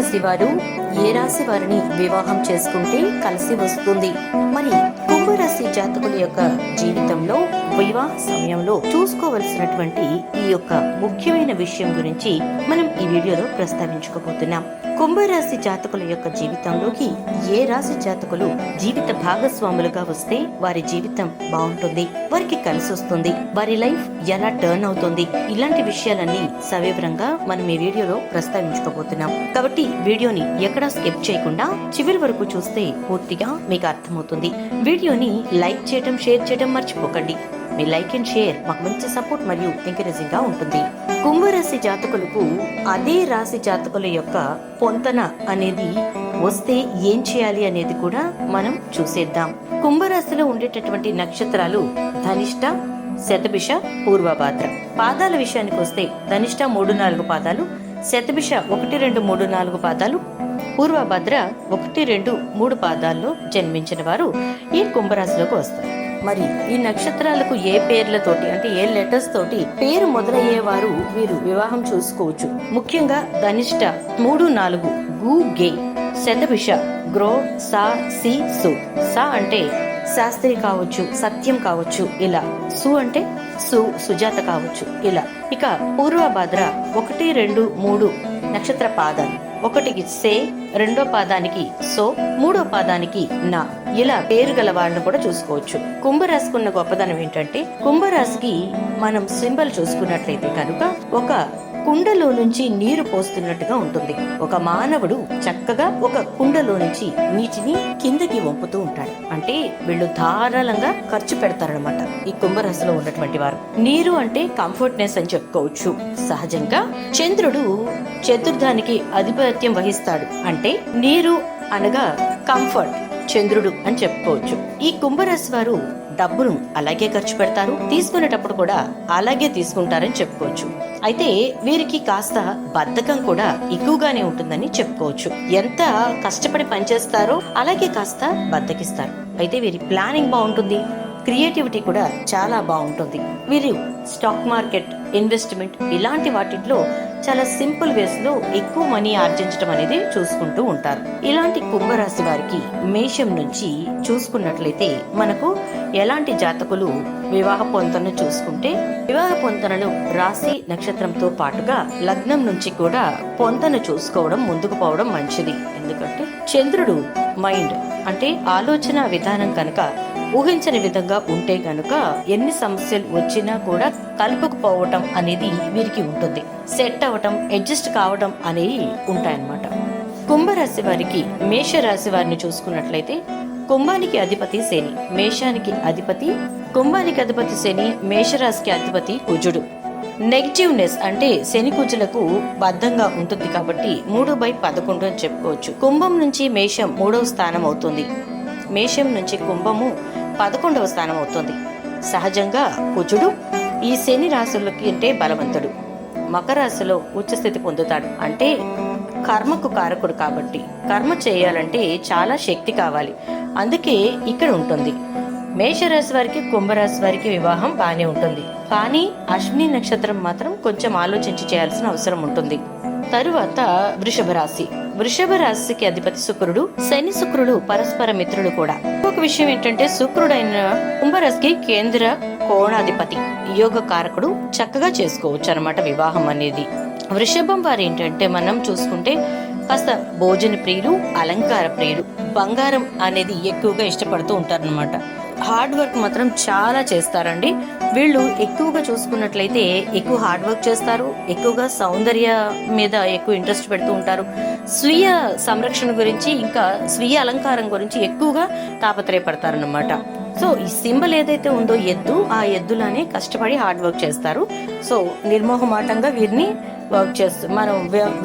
రాశి వారు ఏ రాశి వారిని వివాహం చేసుకుంటే కలిసి వస్తుంది? మరి కుంభరాశి జాతకుల యొక్క జీవితంలో వివాహ సమయంలో చూసుకోవలసినటువంటి ఈ యొక్క ముఖ్యమైన విషయం గురించి మనం ఈ వీడియోలో ప్రస్తావించుకోబోతున్నాం. కుంభరాశి జాతకుల యొక్క జీవితంలోకి ఏ రాశి జాతకులు జీవిత భాగస్వాములుగా వస్తే వారి జీవితం బాగుంటుంది వారికి కలిసి వస్తుంది వారి లైఫ్ ఎలా టర్న్ అవుతుంది ఇలాంటి విషయాలన్నీ సవివరంగా మనం ఈ వీడియోలో ప్రస్తావించుకోబోతున్నాం. కాబట్టి వీడియోని ఎక్కడా స్కిప్ చేయకుండా చివరి వరకు చూస్తే పూర్తిగా మీకు అర్థమవుతుంది. వీడియోని లైక్ చేయడం షేర్ చేయడం మర్చిపోకండి. మీ లైక్ అండ్ షేర్ మాకు మంచి సపోర్ట్ మరియు ఎంకరేజింగ్గా ఉంటుంది. కుంభరాశి జాతకులకు అదే రాశి జాతకుల యొక్క పొంతన అనేది వస్తే ఏం చేయాలి అనేది కూడా మనం చూసేద్దాం. కుంభరాశిలో ఉండేటటువంటి నక్షత్రాలు ధనిష్ట శతభిష పూర్వభాద్ర. పాదాల విషయానికి వస్తే ధనిష్ట మూడు నాలుగు పాదాలు శతభిష ఒకటి రెండు మూడు నాలుగు పాదాలు పూర్వభద్ర ఒకటి రెండు మూడు పాదాల్లో జన్మించిన వారు ఈ కుంభరాశిలోకి వస్తారు. మరి ఈ నక్షత్రాలకు ఏ పేర్లతోటి అంటే ఏ లెటర్స్ తోటి పేరు మొదలయ్యేవారు వీరు వివాహం చూసుకోవచ్చు? ముఖ్యంగా ధనిష్ట మూడు నాలుగు గు గే శతభిష గ్రో సా సి సు. సా అంటే శాస్త్రి కావచ్చు సత్యం కావచ్చు ఇలా. సు అంటే సు సుజాత కావచ్చు ఇలా. ఇక పూర్వభద్ర ఒకటి రెండు మూడు నక్షత్ర పాదాలు. ఒకటికి సే రెండో పాదానికి సో మూడో పాదానికి నా. ఇలా పేరు గల వాళ్ళని కూడా చూసుకోవచ్చు. కుంభరాశికి ఉన్న గొప్పదనం ఏంటంటే కుంభరాశికి మనం సింబల్ చూసుకున్నట్లయితే కనుక ఒక కుండలో నుంచి నీరు పోస్తున్నట్టుగా ఉంటుంది. ఒక మానవుడు చక్కగా ఒక కుండలో నుంచి నీటిని కిందకి వంపుతూ ఉంటాడు. అంటే వీళ్ళు ధారాళంగా ఖర్చు పెడతారనమాట ఈ కుంభరాశిలో ఉన్నటువంటి వారు. నీరు అంటే కంఫర్ట్నెస్ అని చెప్పుకోవచ్చు. సహజంగా చంద్రుడు చతుర్థానికి ఆధిపత్యం వహిస్తాడు. అంటే నీరు అనగా కంఫర్ట్. చంద్రుడు అని చెప్పుకోవచ్చు. ఈ కుంభరాశి వారు డబ్బును అలాగే ఖర్చు పెడతారు తీసుకునేటప్పుడు కూడా అలాగే తీసుకుంటారని చెప్పుకోవచ్చు. అయితే వీరికి కాస్త బద్ధకం కూడా ఎక్కువగానే ఉంటుందని చెప్పుకోవచ్చు. ఎంత కష్టపడి పనిచేస్తారో అలాగే కాస్త బద్దకిస్తారు. అయితే వీరి ప్లానింగ్ బాగుంటుంది. క్రియేటివిటీ కూడా చాలా బాగుంటుంది. వీరు స్టాక్ మార్కెట్ ఇన్వెస్ట్మెంట్ ఇలాంటి వాటిలో చాలా సింపుల్ వేస్లో ఎక్కువ మనీ ఆర్జించడం అనేది చూసుకుంటూ ఉంటారు. ఇలాంటి కుంభరాశి వారికి మేషం నుంచి చూసుకున్నట్లయితే మనకు ఎలాంటి జాతకులు వివాహ పొంతను చూసుకుంటే వివాహ పొంతనలు రాశి నక్షత్రంతో పాటుగా లగ్నం నుంచి కూడా పొంతను చూసుకోవడం ముందుకు పోవడం మంచిది. ఎందుకంటే చంద్రుడు మైండ్ అంటే ఆలోచన విధానం కనుక ఊహించని విధంగా ఉంటే గనుక ఎన్ని సమస్యలు వచ్చినా కూడా కలుపుకుపోవటం అనేది వీరికి ఉంటుంది. సెట్ అవ్వటం అడ్జస్ట్ కావటం అనేవి ఉంటాయన్నమాట. కుంభరాశి వారికి మేషరాశి వారిని చూసుకున్నట్లయితే కుంభానికి అధిపతి శని మేషానికి అధిపతి కుంభానికి అధిపతి శని మేషరాశికి అధిపతి కుజుడు. నెగిటివ్నెస్ అంటే శని కుజులకు బద్ధంగా ఉంటుంది కాబట్టి మూడు బై పదకొండు అని చెప్పుకోవచ్చు. కుంభం నుంచి మేషం మూడవ స్థానం అవుతుంది. మేషం నుంచి కుంభము పదకొండవ స్థానం అవుతుంది. సహజంగా కుజుడు ఈ శని రాశులకి అంటే బలవంతుడు. మకర రాశిలో ఉచ్చస్థితి పొందుతాడు. అంటే కర్మకు కారకుడు కాబట్టి. కర్మ చేయాలంటే చాలా శక్తి కావాలి. అందుకే ఇక్కడ ఉంటుంది. మేషరాశి వారికి కుంభరాశి వారికి వివాహం బాగానే ఉంటుంది. కానీ అశ్విని నక్షత్రం మాత్రం కొంచెం ఆలోచించి చేయాల్సిన అవసరం ఉంటుంది. తరువాత వృషభ రాశి వృషభ రాశికి అధిపతి శుక్రుడు శని శుక్రుడు పరస్పర మిత్రుడు కూడా. ఒక విషయం ఏంటంటే శుక్రుడైన కుంభరాశికి కేంద్ర కోణాధిపతి యోగ కారకుడు చక్కగా చేసుకోవచ్చు అనమాట వివాహం అనేది. వృషభం వారు ఏంటంటే మనం చూసుకుంటే కాస్త భోజన ప్రియులు అలంకార ప్రియులు బంగారం అనేది ఎక్కువగా ఇష్టపడుతూ ఉంటారనమాట హార్డ్ వర్క్ మాత్రం చాలా చేస్తారండి. వీళ్ళు ఎక్కువగా చూసుకున్నట్లయితే ఎక్కువ హార్డ్ వర్క్ చేస్తారు ఎక్కువగా సౌందర్య మీద ఎక్కువ ఇంట్రెస్ట్ పెడుతూ ఉంటారు. స్వీయ సంరక్షణ గురించి ఇంకా స్వీయ అలంకారం గురించి ఎక్కువగా తాపత్రయపడతారన్నమాట. సో ఈ సింబల్ ఏదైతే ఉందో ఎద్దు ఆ ఎద్దులానే కష్టపడి హార్డ్ వర్క్ చేస్తారు. సో నిర్మోహమాటంగా వీరిని వర్క్ చేస్తూ మనం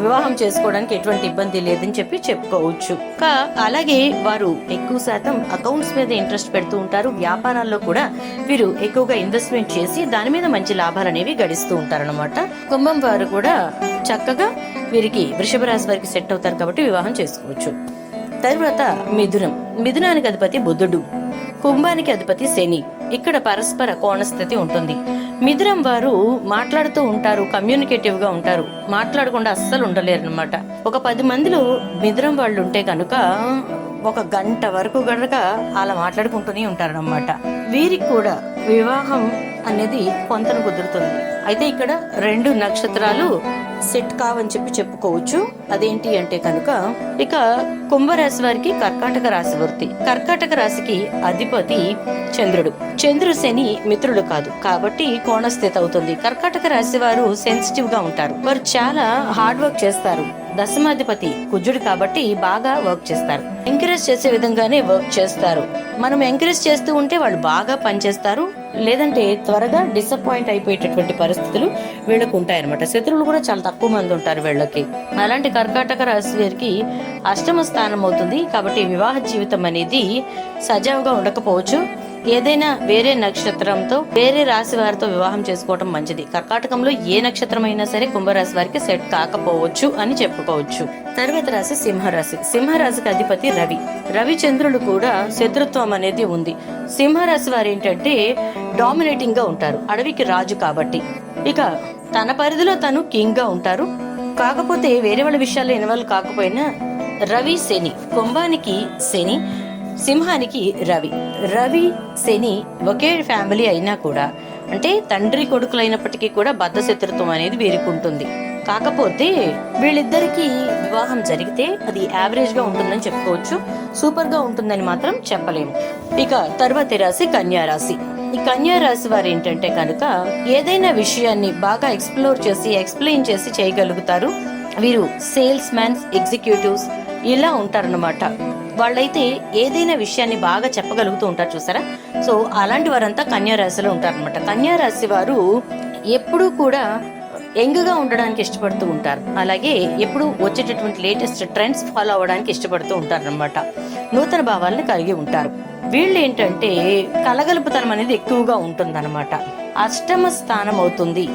వివాహం చేసుకోవడానికి ఎటువంటి ఇబ్బంది లేదని చెప్పి చెప్పుకోవచ్చు. కా అలాగే వారు ఎక్కువ శాతం అకౌంట్స్ మీద ఇంట్రెస్ట్ పెడుతూ ఉంటారు. వ్యాపారాల్లో కూడా వీరు ఎక్కువగా ఇన్వెస్ట్మెంట్ చేసి దాని మీద మంచి లాభాలు అనేవి గడిస్తూ ఉంటారనమాట కుంభం వారు కూడా చక్కగా వీరికి వృషభ రాశి వారికి సెట్ అవుతారు కాబట్టి వివాహం చేసుకోవచ్చు. తరువాత మిథునం. మిథునానికి అధిపతి బుద్ధుడు కుంభానికి అధిపతి శని. ఇక్కడ పరస్పర కోణస్థితి ఉంటుంది. మిథునం వారు మాట్లాడుతూ ఉంటారు కమ్యూనికేటివ్గా ఉంటారు. మాట్లాడకుండా అస్సలు ఉండలేరు అనమాట ఒక పది మందిలో మిథునం వాళ్ళు ఉంటే కనుక ఒక గంట వరకు గనక అలా మాట్లాడుకుంటూనే ఉంటారన్నమాట. వీరికి కూడా వివాహం అనేది పొంతన కుదురుతుంది. అయితే ఇక్కడ రెండు నక్షత్రాలు సెట్ కావని చెప్పి చెప్పుకోవచ్చు. అదేంటి అంటే కనుక ఇక కుంభరాశి వారికి కర్కాటక రాశి వృత్తి. కర్కాటక రాశికి అధిపతి చంద్రుడు. చంద్రుడు శని మిత్రుడు కాదు. కాబట్టి కోణస్థితి అవుతుంది. కర్కాటక రాశి వారు సెన్సిటివ్గా ఉంటారు. వారు చాలా హార్డ్ వర్క్ చేస్తారు. దశమాధిపతి కుజుడు కాబట్టి బాగా వర్క్ చేస్తారు. ఎంకరేజ్ చేసే విధంగానే వర్క్ చేస్తారు. మనం ఎంకరేజ్ చేస్తూ ఉంటే వాళ్ళు బాగా పనిచేస్తారు. లేదంటే త్వరగా డిసప్పాయింట్ అయిపోయేటటువంటి పరిస్థితులు వీళ్ళకు ఉంటాయన్నమాట. శత్రువులు కూడా చాలా తక్కువ మంది ఉంటారు వీళ్ళకి. అలాంటి కర్కాటక రాశి వారికి అష్టమ స్థానం అవుతుంది. కాబట్టి వివాహ జీవితం అనేది సజావుగా ఉండకపోవచ్చు. ఏదైనా వేరే నక్షత్రంతో వేరే రాశి వారితో వివాహం చేసుకోవడం మంచిది. కర్కాటకంలో ఏ నక్షత్రం అయినా సరే కుంభరాశి వారికి సెట్ కాకపోవచ్చు అని చెప్పుకోవచ్చు. తర్వాత రాశి సింహరాశి. సింహరాశికి అధిపతి రవి. రవి చంద్రుడు కూడా శత్రుత్వం అనేది ఉంది. సింహరాశి వారు ఏంటంటే డామినేటింగ్గా ఉంటారు. అడవికి రాజు కాబట్టి. ఇక తన పరిధిలో తను కింగ్గా ఉంటారు. కాకపోతే వేరే వాళ్ళ విషయాల్లో ఇన్వాల్వ్ కాకపోయినా రవి శని. కుంభానికి శని సింహానికి రవి. రవి శని ఒకే ఫ్యామిలీ అయినా కూడా అంటే తండ్రి కొడుకులైనప్పటికీ కూడా బద్ధశత్రుత్వం అనేది వేరుకుంటుంది. కాకపోతే వీళ్ళిద్దరికి వివాహం జరిగితే అది యావరేజ్గా ఉంటుందని చెప్పుకోవచ్చు. సూపర్గా ఉంటుందని మాత్రం చెప్పలేము. ఇక తర్వాత రాశి కన్యా రాశి. ఈ కన్యా రాశి వారు ఏంటంటే కనుక ఏదైనా విషయాన్ని బాగా ఎక్స్ప్లోర్ చేసి ఎక్స్ప్లెయిన్ చేసి చేయగలుగుతారు. వీరు సేల్స్ మ్యాన్స్ ఎగ్జిక్యూటివ్స్ ఇలా ఉంటారనమాట వాళ్ళైతే ఏదైనా విషయాన్ని బాగా చెప్పగలుగుతూ ఉంటారు చూసారా? సో అలాంటి వారంతా కన్యా రాశిలో ఉంటారనమాట కన్యా రాశి వారు ఎప్పుడూ కూడా యంగ్గా ఉండడానికి ఇష్టపడుతూ ఉంటారు. అలాగే ఎప్పుడు వచ్చేటటువంటి లేటెస్ట్ ట్రెండ్స్ ఫాలో అవ్వడానికి ఇష్టపడుతూ ఉంటారు అనమాట నూతన భావాలను కలిగి ఉంటారు. వీళ్ళు ఏంటంటే కలగలుపుతనం అనేది ఎక్కువగా ఉంటుందన్నమాట. అష్టమ స్థానం అవుతుంది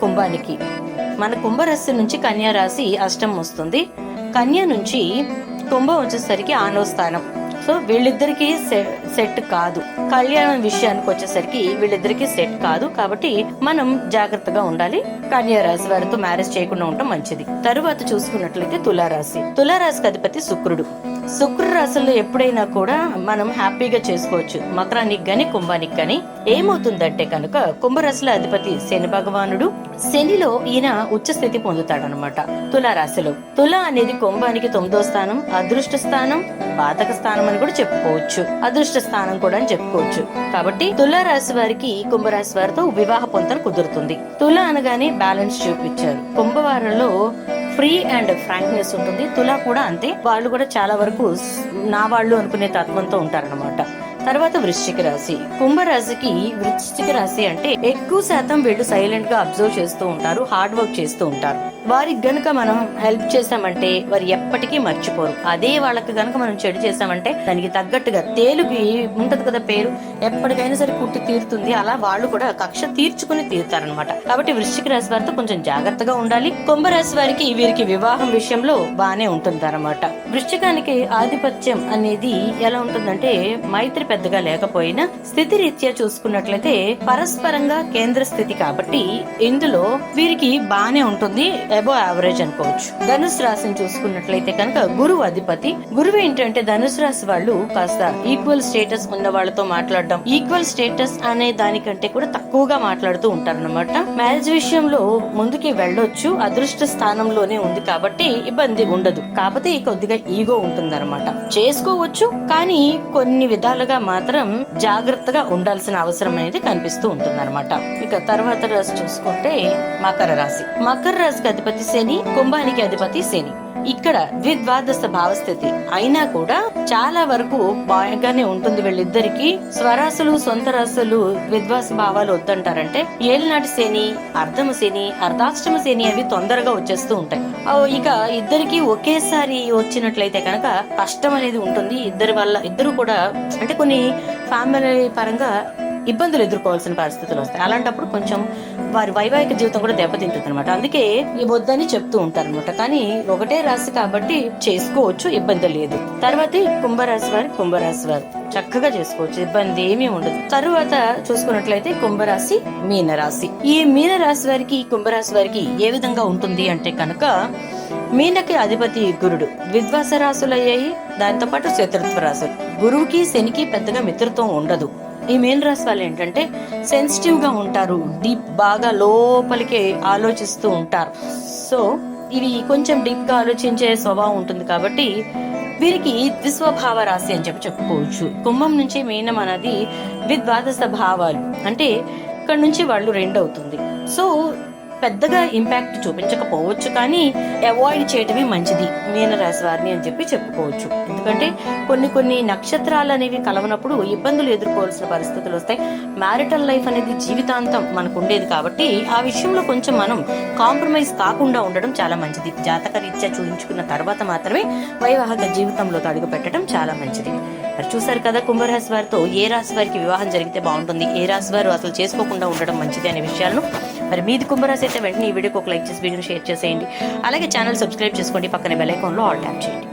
కుంభానికి. మన కుంభరాశి నుంచి కన్యా రాశి అష్టమం వస్తుంది. కన్య నుంచి కుంభం వచ్చేసరికి ఆనవ స్థానం. సో వీళ్ళిద్దరికి సెట్ కాదు. కళ్యాణం విషయానికి వచ్చేసరికి వీళ్ళిద్దరికి సెట్ కాదు కాబట్టి మనం జాగ్రత్తగా ఉండాలి. కన్యా రాశి వారితో మ్యారేజ్ చేయకుండా ఉండటం మంచిది. తరువాత చూసుకున్నట్లయితే తులారాశి. తులారాశికి అధిపతి శుక్రుడు. శుక్ర రాశుల్లో ఎప్పుడైనా కూడా మనం హ్యాపీగా చేసుకోవచ్చు. మకరానికి గాని కుంభానికి కానీ ఏమవుతుందంటే కనుక కుంభరాశుల అధిపతి శని భగవానుడు శనిలో ఈయన ఉచ్చ స్థితి తుల రాశిలో తుల అనేది కుంభానికి తొమ్మిదో స్థానం అదృష్ట స్థానం బాధక స్థానం అని కూడా చెప్పుకోవచ్చు. అదృష్ట స్థానం కూడా అని చెప్పుకోవచ్చు. కాబట్టి తులా రాశి వారికి కుంభరాశి వారితో వివాహ పొంతన కుదురుతుంది. తుల అనగానే బ్యాలెన్స్ చూపించారు. కుంభవారంలో ఫ్రీ అండ్ ఫ్రాంక్నెస్ ఉంటుంది. తులా కూడా అంతే. వాళ్ళు కూడా చాలా వరకు నా వాళ్ళు అనుకునే తత్వంతో ఉంటారన్నమాట. తర్వాత వృశ్చిక రాశి. కుంభరాశికి వృశ్చిక రాశి అంటే ఎక్కువ శాతం వీళ్ళు సైలెంట్గా అబ్జర్వ్ చేస్తూ ఉంటారు హార్డ్ వర్క్ చేస్తూ ఉంటారు. వారికి గనుక మనం హెల్ప్ చేసామంటే వారు ఎప్పటికీ మర్చిపోరు. అదే వాళ్ళకి గనుక మనం చెడు చేసామంటే దానికి తగ్గట్టుగా తేలుకి ఉంటది కదా పేరు. ఎప్పటికైనా సరే పుట్టి తీరుతుంది. అలా వాళ్ళు కూడా కక్ష తీర్చుకుని తీరుతారనమాట కాబట్టి వృశ్చిక రాశి వారితో కొంచెం జాగ్రత్తగా ఉండాలి. కుంభరాశి వారికి వీరికి వివాహం విషయంలో బాగానే ఉంటుందన్నమాట. వృశ్చికానికి ఆధిపత్యం అనేది ఎలా ఉంటుందంటే మైత్రి పెద్దగా లేకపోయినా స్థితి రీత్యా చూసుకున్నట్లయితే పరస్పరంగా కేంద్ర స్థితి కాబట్టి ఇందులో వీరికి బాగానే ఉంటుంది. అబో యావరేజ్ అనుకోవచ్చు. ధనుసు రాశిని చూసుకున్నట్లయితే కనుక గురువు అధిపతి. గురువు ఏంటంటే ధనుసు రాశి వాళ్ళు కాస్త ఈక్వల్ స్టేటస్ ఉన్న వాళ్ళతో మాట్లాడడం ఈక్వల్ స్టేటస్ అనే దానికంటే కూడా తక్కువగా మాట్లాడుతూ ఉంటారన్నమాట. మ్యారేజ్ విషయంలో ముందుకి వెళ్ళొచ్చు అదృష్ట స్థానంలోనే ఉంది కాబట్టి ఇబ్బంది ఉండదు. కాకపోతే కొద్దిగా ఈగో ఉంటుందన్నమాట. చేసుకోవచ్చు కానీ కొన్ని విధాలుగా మాత్రం జాగ్రత్తగా ఉండాల్సిన అవసరం అనేది కనిపిస్తూ ఉంటుంది అనమాట ఇక తర్వాత రాశి చూసుకుంటే మకర రాశి. మకర రాశికి అధిపతి శని కుంభానికి అధిపతి శని. ఇక్కడ ద్విద్వాదశ భావస్థితి. అయినా కూడా చాలా వరకు బాగానే ఉంటుంది వీళ్ళిద్దరికి. స్వరాశులు సొంత రాశులు విద్వాస భావాలు వద్దంటారంటే ఏలినాటి శని అర్ధమ శని అర్ధాష్టమ శని అవి తొందరగా వచ్చేస్తూ ఉంటాయి. ఇక ఇద్దరికి ఒకేసారి వచ్చినట్లయితే కనుక కష్టం అనేది ఉంటుంది. ఇద్దరి వల్ల ఇద్దరు కూడా అంటే కొన్ని ఫ్యామిలీ పరంగా ఇబ్బందులు ఎదుర్కోవాల్సిన పరిస్థితులు వస్తాయి. అలాంటప్పుడు కొంచెం వారి వైవాహిక జీవితం కూడా దెబ్బతింటుంది అనమాట అందుకే ఈ వద్దని చెప్తూ ఉంటారు అనమాట కానీ ఒకటే రాశి కాబట్టి చేసుకోవచ్చు ఇబ్బంది లేదు. తర్వాతే కుంభరాశి వారి కుంభరాశి వారు. చక్కగా చేసుకోవచ్చు ఇబ్బంది ఏమీ ఉండదు. తరువాత చూసుకున్నట్లయితే కుంభరాశి మీనరాశి. ఈ మీనరాశి వారికి కుంభరాశి వారికి ఏ విధంగా ఉంటుంది అంటే కనుక మీనకి అధిపతి గురుడు. విద్వాస రాశులయ్యాయి. దాంతో పాటు శత్రుత్వ రాశులు. గురువుకి శనికి పెద్దగా మిత్రత్వం ఉండదు. ఈ మీన రాశి వాళ్ళు ఏంటంటే సెన్సిటివ్గా ఉంటారు డీప్ బాగా లోపలికే ఆలోచిస్తూ ఉంటారు. సో ఇవి కొంచెం డీప్గా ఆలోచించే స్వభావం ఉంటుంది కాబట్టి వీరికి ద్విస్వభావ రాశి అని చెప్పి చెప్పుకోవచ్చు. కుంభం నుంచి మీనం అనేది ద్విద్వాదశ భావాలు. అంటే ఇక్కడ నుంచి వాళ్ళు రెండు అవుతుంది. సో పెద్దగా ఇంపాక్ట్ చూపించకపోవచ్చు కానీ అవాయిడ్ చేయటమే మంచిది మీనరాశి వారిని అని చెప్పి చెప్పుకోవచ్చు. ఎందుకంటే కొన్ని కొన్ని నక్షత్రాలు అనేవి కలవనప్పుడు ఇబ్బందులు ఎదుర్కోవాల్సిన పరిస్థితులు వస్తాయి. మ్యారిటల్ లైఫ్ అనేది జీవితాంతం మనకు ఉండేది కాబట్టి ఆ విషయంలో కొంచెం మనం కాంప్రమైజ్ కాకుండా ఉండడం చాలా మంచిది. జాతక రీత్యా చూపించుకున్న తర్వాత మాత్రమే వైవాహిక జీవితంలోకి అడుగు పెట్టడం చాలా మంచిది. మరి చూసారు కదా కుంభరాశి వారితో ఏ రాశి వారికి వివాహం జరిగితే బాగుంటుంది? ఏ రాశి వారు అసలు చేసుకోకుండా ఉండడం మంచిది అనే విషయాలను మరి మీది కుంభరాశి అయితే వెంటనే ఈ వీడియోకి ఒక లైక్ చేసి వీడియోని షేర్ చేసేయండి. అలాగే ఛానల్ సబ్స్క్రైబ్ చేసుకోండి. పక్కన బెల్ ఐకాన్లో ఆల్ ట్యాప్ చేయండి.